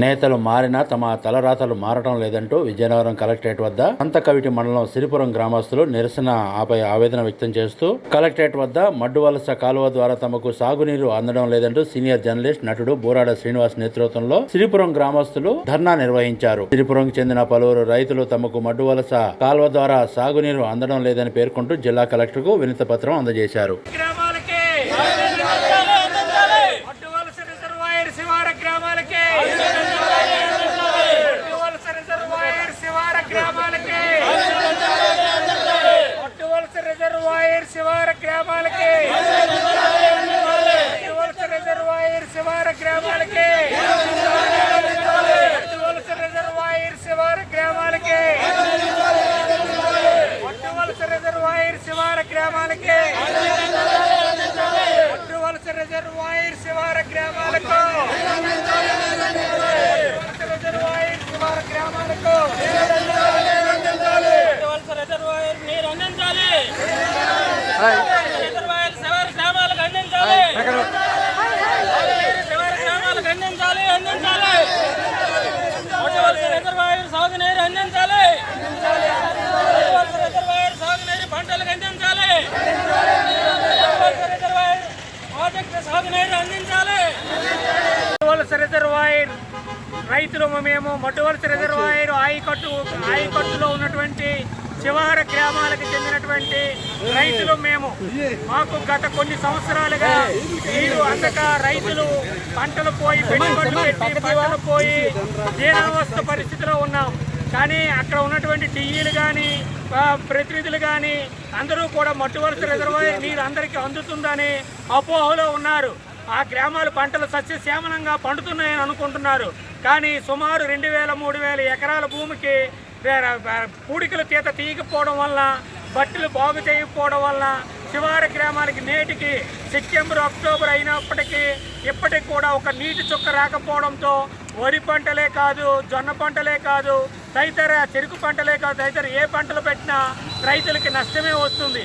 నేతలు మారినా తమ తలరాతలు మారటం లేదంటూ విజయనగరం కలెక్టరేట్ వద్ద అంతకవిటి మండలం సిరిపురం గ్రామస్తులు నిరసన ఆపై ఆవేదన వ్యక్తం చేస్తూ కలెక్టరేట్ వద్ద మడ్డు వలస కాలువ ద్వారా తమకు సాగునీరు అందడం లేదంటూ సీనియర్ జర్నలిస్ట్ నటుడు బోరాడ శ్రీనివాస్ నేతృత్వంలో సిరిపురం గ్రామస్తులు ధర్నా నిర్వహించారు. సిరిపురంకి చెందిన పలువురు రైతులు తమకు మడ్డు వలస కాలువ ద్వారా సాగునీరు అందడం లేదని పేర్కొంటూ జిల్లా కలెక్టర్కు వినతి పత్రం అందజేశారు గ్రామాలకి అడ్డువలస రిజర్వాయర్ శివార గ్రామాలకి అడ్డువలస రిజర్వాయర్ శివార గ్రామాలకి అడ్డువలస రిజర్వాయర్ శివార గ్రామాలకి అడ్డువలస రిజర్వాయర్ శివార గ్రామాలకి అడ్డువలస రిజర్వాయర్ శివార గ్రామాలకి అడ్డువలస రిజర్వాయర్ శివార గ్రామాలకి వలస రిజర్వాయర్ శివార గ్రామాలకు వలస రిజర్వాయర్ శివార గ్రామాలకు వలస రిజర్వాయర్ నీరు అందించాలి రిజర్వాయర్ శివార గ్రామాలకు అందించాలి శివార గ్రామాలకు అందించాలి అందించాలి వలస రిజర్వాయర్ సాగునీరు అందించాలి రిజర్వాయర్ సాగునీరు పంటలకు అందించాలి రిజర్వాయర్ ప్రాజెక్టు సాగునీరు అందించాలి. వలస రిజర్వాయర్ రైతులు మేము మటువలస రిజర్వాయర్ ఆయకట్టు ఆయకట్టులో ఉన్నటువంటి శివహర గ్రామాలకు చెందినటువంటి రైతులు మేము. మాకు గత కొన్ని సంవత్సరాలుగా నీరు అందక రైతులు పంటలు పోయి పెట్టుబడులు పెట్టి పంటలు పోయి జీర్ణావస్థ పరిస్థితిలో ఉన్నాం. కానీ అక్కడ ఉన్నటువంటి టీఈలు కానీ ప్రతినిధులు కానీ అందరూ కూడా మట్టువలస రిజర్వాయర్ నీరు అందరికీ అందుతుందని అపోహలో ఉన్నారు. ఆ గ్రామాలు పంటలు సస్యశ్యామలంగా పండుతున్నాయని అనుకుంటున్నారు. కానీ సుమారు రెండు వేల మూడు వేల ఎకరాల భూమికి పూడికల పూడికలు తీత తీయకపోవడం వల్ల బట్టలు బాగు చేయకపోవడం వల్ల శివారి గ్రామానికి నేటికి సెప్టెంబర్ అక్టోబర్ అయినప్పటికీ ఇప్పటికి కూడా ఒక నీటి చుక్క రాకపోవడంతో వరి పంటలే కాదు జొన్న పంటలే కాదు తదితర చెరుకు పంటలే కాదు తదితర ఏ పంటలు పెట్టినా రైతులకి నష్టమే వస్తుంది.